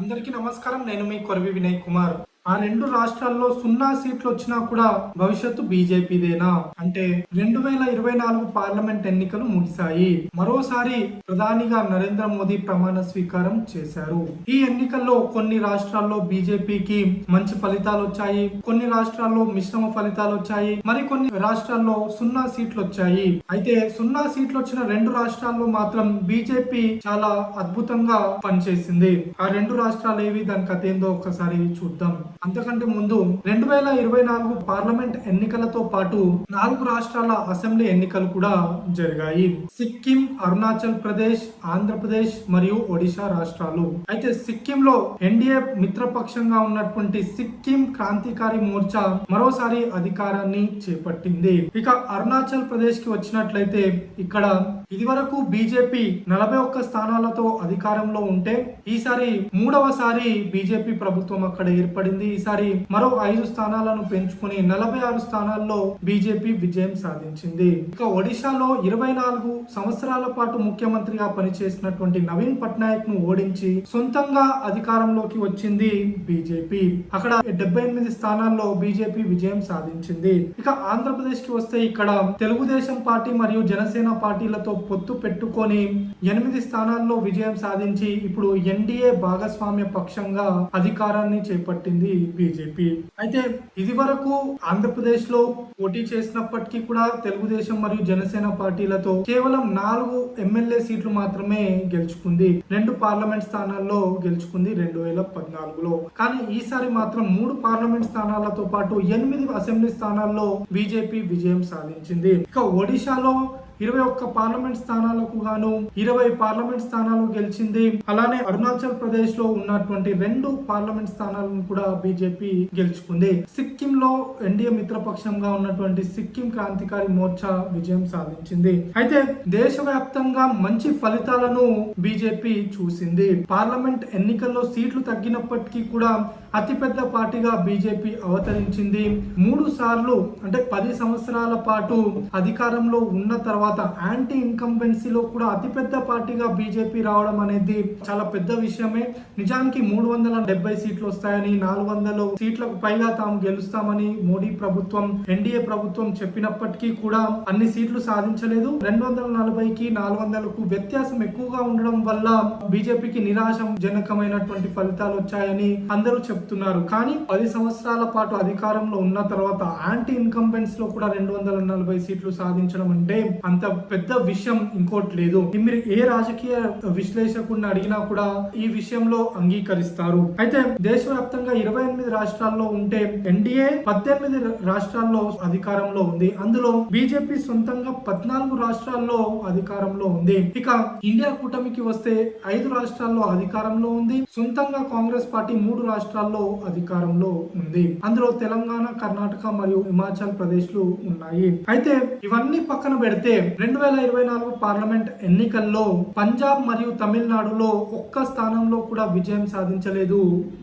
అందరికీ నమస్కారం. నేను మీ కొరవి వినయ్ కుమార్. ఆ రెండు రాష్ట్రాల్లో సున్నా సీట్లు వచ్చినా కూడా భవిష్యత్తు బీజేపీదేనా? అంటే రెండు వేల ఇరవై నాలుగు పార్లమెంట్ ఎన్నికలు ముగిశాయి. మరోసారి ప్రధానిగా నరేంద్ర మోదీ ప్రమాణ స్వీకారం చేశారు. ఈ ఎన్నికల్లో కొన్ని రాష్ట్రాల్లో బీజేపీకి మంచి ఫలితాలు వచ్చాయి. కొన్ని రాష్ట్రాల్లో మిశ్రమ ఫలితాలు వచ్చాయి. మరి కొన్ని రాష్ట్రాల్లో సున్నా సీట్లు వచ్చాయి. అయితే సున్నా సీట్లు వచ్చిన రెండు రాష్ట్రాల్లో మాత్రం బీజేపీ చాలా అద్భుతంగా పనిచేసింది. ఆ రెండు రాష్ట్రాలు ఏవి? దాని కథ ఏందో ఒకసారి చూద్దాం. అంతకంటే ముందు రెండు వేల ఇరవై నాలుగు పార్లమెంట్ ఎన్నికలతో పాటు నాలుగు రాష్ట్రాల అసెంబ్లీ ఎన్నికలు కూడా జరిగాయి. సిక్కిం అరుణాచల్ ప్రదేశ్ ఆంధ్రప్రదేశ్ మరియు ఒడిశా రాష్ట్రాలు. అయితే సిక్కిం లో ఎన్డీఏ మిత్రపక్షంగా ఉన్నటువంటి సిక్కిం క్రాంతికారి మోర్చా మరోసారి అధికారాన్ని చేపట్టింది. ఇక అరుణాచల్ ప్రదేశ్కి వచ్చినట్లయితే ఇక్కడ ఇదివరకు బీజేపీ నలభై ఒక్క స్థానాలతో అధికారంలో ఉంటే ఈసారి మూడవసారి బీజేపీ ప్రభుత్వం అక్కడ ఏర్పడింది. ఈసారి మరో ఐదు స్థానాలను పెంచుకుని నలభై ఆరు స్థానాల్లో బీజేపీ విజయం సాధించింది. ఇక ఒడిశాలో ఇరవై నాలుగు సంవత్సరాల పాటు ముఖ్యమంత్రిగా పనిచేసినటువంటి నవీన్ పట్నాయక్ను ఓడించి సొంతంగా అధికారంలోకి వచ్చింది బీజేపీ. అక్కడ డెబ్బై ఎనిమిది స్థానాల్లో బీజేపీ విజయం సాధించింది. ఇక ఆంధ్రప్రదేశ్కి వస్తే ఇక్కడ తెలుగుదేశం పార్టీ మరియు జనసేన పార్టీలతో పొత్తు పెట్టుకొని ఎనిమిది స్థానాల్లో విజయం సాధించి ఇప్పుడు ఎన్డీఏ భాగస్వామ్య పక్షంగా అధికారాన్ని చేపట్టింది బీజేపీ. అయితే ఇది వరకు ఆంధ్రప్రదేశ్లో పోటీ చేసినప్పటికీ కూడా తెలుగుదేశం మరియు జనసేన పార్టీలతో కేవలం నాలుగు ఎమ్మెల్యే సీట్లు మాత్రమే గెలుచుకుంది. రెండు పార్లమెంట్ స్థానాల్లో గెలుచుకుంది రెండు వేల పద్నాలుగులో. కానీ ఈసారి మాత్రం మూడు పార్లమెంట్ స్థానాలతో పాటు ఎనిమిది అసెంబ్లీ స్థానాల్లో బీజేపీ విజయం సాధించింది. ఇక ఒడిశాలో ఇరవై ఒక్క పార్లమెంట్ స్థానాలకు గాను ఇరవై పార్లమెంట్ స్థానాలు గెలిచింది. అలానే అరుణాచల్ ప్రదేశ్లో ఉన్నటువంటి రెండు పార్లమెంట్ స్థానాలను కూడా బీజేపీ గెలుచుకుంది. సిక్కిం లో ఎన్డీఏ మిత్రపక్షంగా ఉన్నటువంటి సిక్కిం క్రాంతికారి మోర్చా విజయం సాధించింది. అయితే దేశవ్యాప్తంగా మంచి ఫలితాలను బీజేపీ చూసింది. పార్లమెంట్ ఎన్నికల్లో సీట్లు తగ్గినప్పటికీ కూడా అతిపెద్ద పార్టీగా బీజేపీ అవతరించింది. మూడు సార్లు అంటే పది సంవత్సరాల పాటు అధికారంలో ఉన్న తర్వాత యాంటీ ఇన్కంబెన్సీలో కూడా అతిపెద్ద పార్టీగా బీజేపీ రావడం అనేది చాలా పెద్ద విషయమే. నిజానికి మూడు వందల డెబ్బై సీట్లు వస్తాయని నాలుగు వందల సీట్లకు పైగా తాము గెలుస్తామని మోడీ ప్రభుత్వం ఎన్డీఏ ప్రభుత్వం చెప్పినప్పటికీ కూడా అన్ని సీట్లు సాధించలేదు. రెండు వందల నలభైకి నాలుగు వందలకు వ్యత్యాసం ఎక్కువగా ఉండడం వల్ల బీజేపీకి నిరాశ జనకమైనటువంటి ఫలితాలు వచ్చాయని అందరూ చెప్తున్నారు. కానీ పది సంవత్సరాల పాటు అధికారంలో ఉన్న తర్వాత యాంటీ ఇన్కంబెన్స్లో కూడా రెండు వందల నలభై సీట్లు సాధించడం అంటే అంత పెద్ద విషయం ఇంకోటి లేదు. మీరు ఏ రాజకీయ విశ్లేషకుడిని అడిగినా కూడా ఈ విషయంలో అంగీకరిస్తారు. అయితే దేశవ్యాప్తంగా ఇరవై ఎనిమిది రాష్ట్రాల్లో ఉంటే ఎన్డీఏ పద్దెనిమిది రాష్ట్రాల్లో అధికారంలో ఉంది. అందులో బీజేపీ సొంతంగా పద్నాలుగు రాష్ట్రాల్లో అధికారంలో ఉంది. ఇక ఇండియా కూటమికి వస్తే ఐదు రాష్ట్రాల్లో అధికారంలో ఉంది. సొంతంగా కాంగ్రెస్ పార్టీ మూడు రాష్ట్రాల్లో అధికారంలో ఉంది. అందులో తెలంగాణ కర్ణాటక మరియు హిమాచల్ ప్రదేశ్లు ఉన్నాయి. అయితే ఇవన్నీ పక్కన పెడితే రెండు వేల ఇరవై నాలుగు పార్లమెంట్ ఎన్నికల్లో పంజాబ్ మరియు తమిళనాడులో ఒక్క స్థానంలో కూడా విజయం సాధించలేదు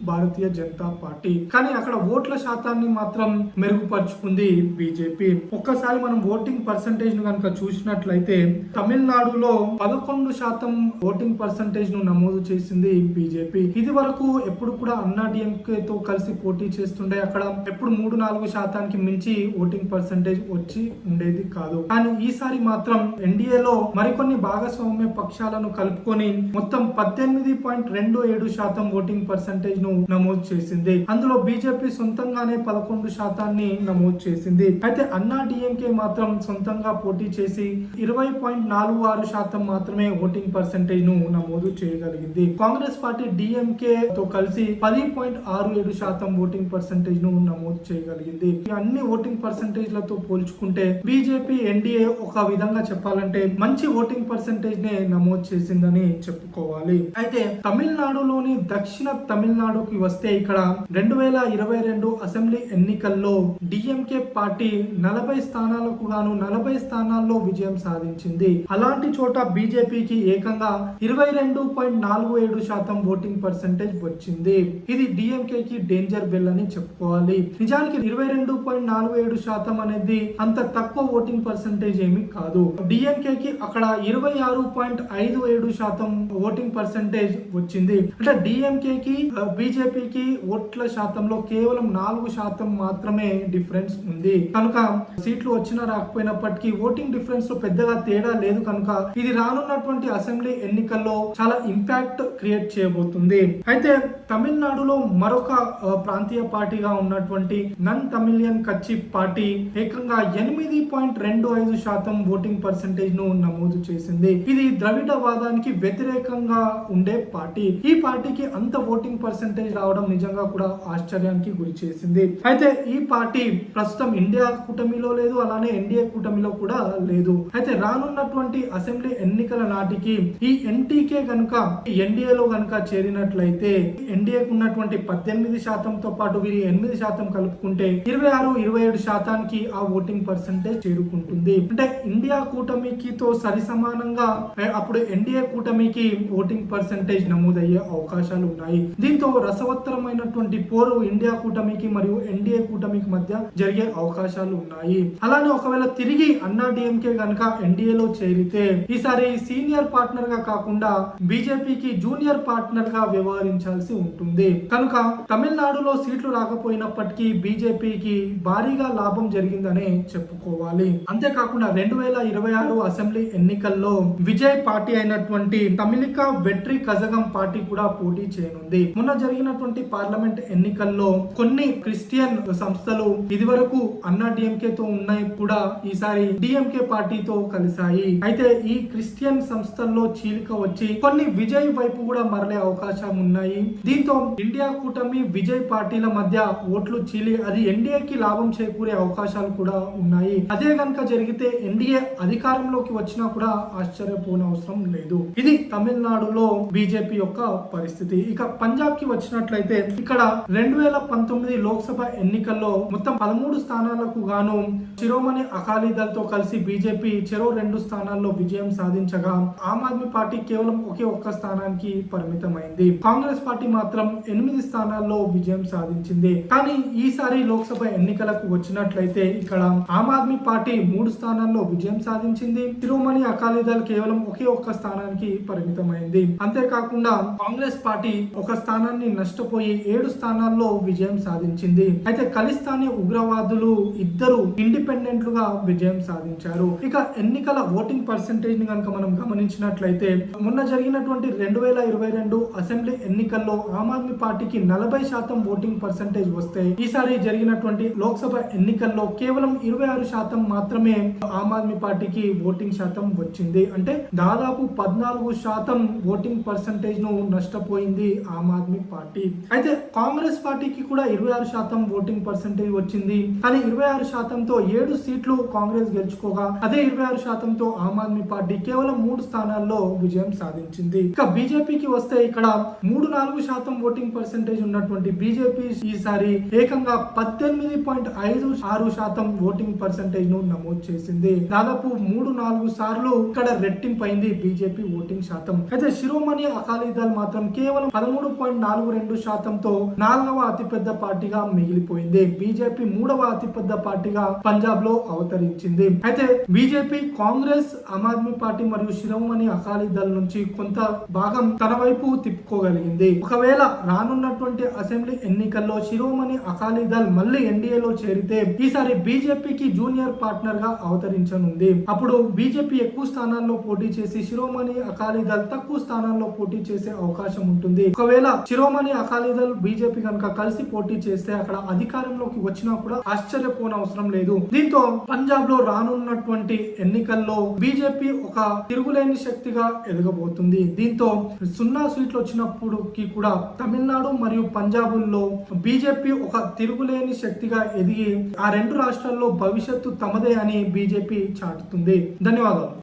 భారతీయ జనతా పార్టీ. కానీ అక్కడ ఓట్ల శాతాన్ని మాత్రం మెరుగుపరుచుకుంది బీజేపీ. ఒక్కసారి మనం ఓటింగ్ పర్సంటేజ్ను కనుక చూసినట్లయితే తమిళనాడులో పదకొండు శాతం ఓటింగ్ పర్సంటేజ్ను నమోదు చేసింది బీజేపీ. ఇది వరకు ఎప్పుడు కూడా అన్నా డిఎంకే తో కలిసి పోటీ చేస్తుండే అక్కడ ఎప్పుడు మూడు నాలుగు శాతానికి మించి ఓటింగ్ పర్సంటేజ్ వచ్చి ఉండేది కాదు. కానీ ఈసారి మాత్రం ఎన్డీఏలో మరికొన్ని భాగస్వామ్య పక్షాలను కలుపుకొని మొత్తం పద్దెనిమిది పాయింట్ రెండు ఏడు శాతం ఓటింగ్ పర్సంటేజ్ను నమోదు చేసింది. అందులో బీజేపీ సొంతంగానే పదకొండు శాతాన్ని నమోదు చేసింది. అయితే అన్నా డిఎంకే మాత్రం సొంతంగా పోటీ చేసి ఇరవై పాయింట్ నాలుగు ఆరు శాతం మాత్రమే ఓటింగ్ పర్సంటేజ్ను నమోదు చేయగలిగింది. కాంగ్రెస్ పార్టీ డిఎంకే తో కలిసి పది పాయింట్ ఆరు ఏడు శాతం ఓటింగ్ పర్సంటేజ్ను నమోదు చేయగలిగింది. అన్ని ఓటింగ్ పర్సంటేజ్లతో పోల్చుకుంటే బీజేపీ ఎన్డీఏ ఒక విధంగా చెప్పాలంటే మంచి ఓటింగ్ పర్సంటేజ్ నే నమోదు చేసిందని చెప్పుకోవాలి. అయితే తమిళనాడులోని దక్షిణ తమిళనాడుకి వస్తే ఇక్కడ రెండు వేల ఇరవై రెండు అసెంబ్లీ ఎన్నికల్లో డిఎంకే పార్టీ నలభై స్థానాలకు గాను నలభై స్థానాల్లో విజయం సాధించింది. అలాంటి చోట బీజేపీకి ఏకంగా ఇరవై రెండు పాయింట్ నాలుగు ఏడు శాతం ఓటింగ్ పర్సంటేజ్ వచ్చింది. ఇది డిఎంకే కి డేంజర్ బెల్ అని చెప్పుకోవాలి. నిజానికి ఇరవై రెండు పాయింట్ నాలుగు ఏడు శాతం అనేది అంత తక్కువ ఓటింగ్ పర్సంటేజ్ ఏమి కాదు. డిఎంకే కి అక్కడ ఇరవై ఆరు పాయింట్ ఐదు ఏడు శాతం ఓటింగ్ పర్సంటేజ్ వచ్చింది. అంటే డిఎంకే కి బీజేపీకి ఓట్ల శాతంలో కేవలం నాలుగు శాతం మాత్రమే డిఫరెన్స్ ఉంది. కనుక సీట్లు వచ్చినా రాకపోయినప్పటికీ ఓటింగ్ డిఫరెన్స్లో పెద్దగా తేడా లేదు కనుక ఇది రానున్నటువంటి అసెంబ్లీ ఎన్నికల్లో చాలా ఇంపాక్ట్ క్రియేట్ చేయబోతుంది. అయితే తమిళనాడులో మరొక ప్రాంతీయ పార్టీగా ఉన్నటువంటి నన్ తమిళియన్ కచ్చి పార్టీ ఏకంగా ఎనిమిది పాయింట్ రెండు ఐదు శాతం ఓటింగ్ పర్సంటేజ్ను నమోదు చేసింది. ఇది ద్రవిడ వాదానికి వ్యతిరేకంగా ఉండే పార్టీ. ఈ పార్టీకి అంత ఓటింగ్ పర్సంటేజ్ రావడం నిజంగా కూడా ఆశ్చర్యానికి గురి చేసింది. అయితే ఈ పార్టీ ప్రస్తుతం ఇండియా కూటమిలో లేదు అలానే ఎన్డీఏ కూటమిలో కూడా లేదు. అయితే రానున్నటువంటి అసెంబ్లీ ఎన్నికల నాటికి ఈ ఎన్టీకే గనుక ఎన్డీఏలో గనుక చేరినట్లయితే ఎన్డీఏకు ఉన్నటువంటి పద్దెనిమిది శాతంతో పాటు వీరి ఎనిమిది శాతం కలుపుకుంటే ఇరవై ఆరు ఇరవై ఏడు శాతానికి ఆ ఓటింగ్ పర్సంటేజ్ చేరుకుంటుంది. అంటే ఇండియా కూటమికి తో సరి సమానంగా అప్పుడు ఎన్డీఏ కూటమికి ఓటింగ్ పర్సంటేజ్ నమోదయ్యే అవకాశాలు ఉన్నాయి. దీంతో రసవత్తరమైనటువంటి పోరు ఇండియా కూటమికి మరియు ఎన్డీఏ కూటమికి మధ్య జరిగే అవకాశాలు ఉన్నాయి. అలానే ఒకవేళ తిరిగి అన్నా డిఎంకే గనక ఎన్డీఏలో చేరితే ఈసారి సీనియర్ పార్ట్నర్గా కాకుండా బీజేపీకి జూనియర్ పార్ట్నర్గా వ్యవహరించాల్సి ఉంటుంది. కనుక తమిళనాడులో సీట్లు రాకపోయినప్పటికీ బీజేపీకి భారీగా లాభం జరిగిందనే చెప్పుకోవాలి. అంతేకాకుండా రెండు వేల ఇరవై ఆరు అసెంబ్లీ ఎన్నికల్లో విజయ్ పార్టీ అయినటువంటి తమిళిక వెట్రి కజగం పార్టీ కూడా పోటీ చేయనుంది. మొన్న జరిగినటువంటి పార్లమెంట్ ఎన్నికల్లో కొన్ని క్రిస్టియన్ సంస్థలు ఇదివరకు అన్నా డిఎంకే తో ఉన్నాయి కూడా ఈసారి డిఎంకే పార్టీతో కలిశాయి. అయితే ఈ క్రిస్టియన్ సంస్థల్లో చీలిక వచ్చి కొన్ని విజయ్ వైపు కూడా మరలే అవకాశం ఉన్నాయి. దీంతో ఇండియా కూటమి విజయ్ పార్టీల మధ్య ఓట్లు చీలి అది ఎన్డీఏకి లాభం చేకూరే అవకాశాలు కూడా ఉన్నాయి. అదే గనుక జరిగితే ఎన్డీఏ అధికారంలోకి వచ్చినా కూడా ఆశ్చర్యపోనవసరం లేదు. ఇది తమిళనాడులో బీజేపీ యొక్క పరిస్థితి. ఇక పంజాబ్కి వచ్చినట్లయితే ఇక్కడ రెండు వేల పంతొమ్మిది లోక్సభ ఎన్నికల్లో మొత్తం పదమూడు స్థానాలకు గాను శిరోమణి అకాలీ దళ్తో కలిసి బీజేపీ చెరో రెండు స్థానాల్లో విజయం సాధించగా ఆమ్ ఆద్మీ పార్టీ కేవలం ఒకే ఒక్క స్థానానికి పరిమితమైంది. కాంగ్రెస్ పార్టీ మాత్రం ఎనిమిది స్థానాల్లో విజయం సాధించింది. కానీ ఈసారి లోక్సభ ఎన్నికలకు వచ్చినట్లయితే ఇక్కడ ఆమ్ ఆద్మీ పార్టీ మూడు స్థానాల్లో విజయం సాధించింది. శిరోమణి అకాలీదళ్ కేవలం ఒకే ఒక్క స్థానానికి పరిమితమైంది. అంతేకాకుండా కాంగ్రెస్ పార్టీ ఒక స్థానాన్ని నష్టపోయి ఏడు స్థానాల్లో విజయం సాధించింది. అయితే ఖలిస్తానీ ఉగ్రవాదులు ఇద్దరు ఇండిపెండెంట్ లుగా విజయం సాధించారు. ఇక ఎన్నికల ఓటింగ్ పర్సంటేజ్ని కనుక మనం గమనించినట్లయితే మొన్న జరిగినటువంటి రెండు వేల ఇరవై రెండు అసెంబ్లీ ఎన్నికల్లో ఆమ్ ఆద్మీ పార్టీకి నలభై శాతం ఓటింగ్ పర్సంటేజ్ వస్తే ఈసారి జరిగినటువంటి లోక్సభ ఎన్నికల్లో కేవలం ఇరవై ఆరు శాతం మాత్రమే ఆమ్ ఆద్మీ పార్టీకి ఓటింగ్ శాతం వచ్చింది. అంటే దాదాపు పద్నాలుగు శాతం ఓటింగ్ పర్సంటేజ్ను నష్టపోయింది ఆమ్ ఆద్మీ పార్టీ. అయితే కాంగ్రెస్ పార్టీకి కూడా ఇరవై ఆరు శాతం ఓటింగ్ పర్సంటేజ్ వచ్చింది. కానీ ఇరవై ఆరు శాతంతో ఏడు సీట్లు కాంగ్రెస్ గెలుచుకోగా అదే ఇరవై ఆరు శాతంతో ఆమ్ ఆద్మీ పార్టీ కేవలం మూడు స్థానాల్లో విజయం సాధించింది. ఇక బీజేపీకి వస్తే ఇక్కడ మూడు నాలుగు శాతం ఓటింగ్ పర్సంటేజ్ ఉన్నటువంటి బీజేపీ ఈసారి ఏకంగా పద్దెనిమిది పాయింట్ ఐదు ఆరు శాతం ఓటింగ్ పర్సంటేజ్ను నమోదు చేసింది. దాదాపు మూడు నాలుగు సార్లు ఇక్కడ రెట్టింపైంది బీజేపీ ఓటింగ్ శాతం. అయితే శిరోమణి అకాలీ దళ్ మాత్రం కేవలం పదమూడు పాయింట్ నాలుగు రెండు శాతంతో నాలుగవ అతిపెద్ద పార్టీగా మిగిలిపోయింది. బీజేపీ మూడవ అతిపెద్ద పార్టీగా పంజాబ్లో అవతరించింది. అయితే బీజేపీ కాంగ్రెస్ ఆమ్ ఆద్మీ పార్టీ మరియు శిరోమణి అకాలీ దళ్ నుంచి కొంత భాగం తన వైపు తిప్పుకోగలిగింది. ఒకవేళ రానున్నటువంటి అసెంబ్లీ ఎన్నికల్లో శిరోమణి అకాలీ దళ్ మళ్ళీ ఎన్డీఏలో చేరితే ఈసారి బీజేపీకి జూనియర్ పార్ట్నర్గా అవతరించనుంది. అప్పుడు బీజేపీ ఎక్కువ స్థానాల్లో పోటీ చేసి శిరోమణి అకాలీదళ్ తక్కువ స్థానాల్లో పోటీ చేసే అవకాశం ఉంటుంది. ఒకవేళ శిరోమణి అకాలీదళ్ బీజేపీ కనుక కలిసి పోటీ చేస్తే అక్కడ అధికారంలోకి వచ్చినా కూడా ఆశ్చర్యపోనవసరం లేదు. దీంతో పంజాబ్లో రానున్నటువంటి ఎన్నికల్లో బీజేపీ ఒక తిరుగులేని శక్తిగా ఎదగబోతుంది. దీంతో సున్నా సీట్లు వచ్చినప్పటికీ కూడా తమిళనాడు మరియు పంజాబుల్లో బీజేపీ ఒక తిరుగులేని శక్తిగా ఎదిగి ఆ రెండు రాష్ట్రాల్లో భవిష్యత్తు తమదే అని బీజేపీ చాటుతుంది ధన్యవాదాలు.